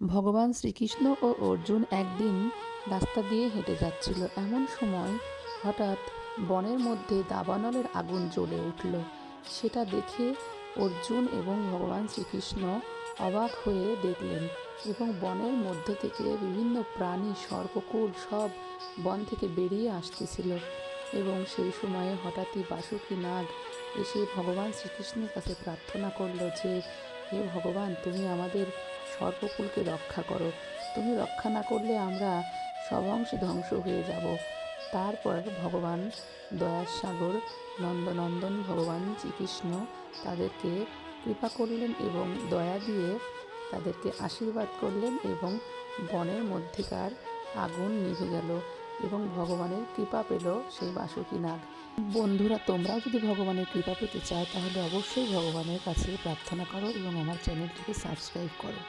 ভগবান শ্রীকৃষ্ণ ও অর্জুন একদিন রাস্তা দিয়ে হেঁটে যাচ্ছিল। এমন সময় হঠাৎ বনের মধ্যে দাবানলের আগুন জ্বলে উঠল। সেটা দেখে অর্জুন এবং ভগবান শ্রীকৃষ্ণ অবাক হয়ে দেখলেন এবং বনের মধ্যে থেকে বিভিন্ন প্রাণী সর্বকুল সব বন থেকে বেরিয়ে আসতেছিল এবং সেই সময়ে হঠাৎই বাসুকী নাগ এসে ভগবান শ্রীকৃষ্ণের কাছে প্রার্থনা করল যে হে ভগবান, তুমি আমাদের সর্বকুলকে রক্ষা করো। তুমি রক্ষা না করলে আমরা সবংশে ধ্বংস হয়ে যাব। তারপর ভগবান দয়ার সাগর নন্দনন্দন ভগবান শ্রীকৃষ্ণ তাদেরকে কৃপা করলেন এবং দয়া দিয়ে তাদেরকে আশীর্বাদ করলেন এবং বনের মধ্যেকার আগুন নিভে গেল। এবং ভগবানের কৃপা পেল সেই বাসুকী নাগ বন্ধুরা, তোমরাও যদি ভগবানের কৃপা পেতে চাও, তাহলে অবশ্যই ভগবানের কাছে প্রার্থনা করো এবং আমার চ্যানেলটিকে সাবস্ক্রাইব করো।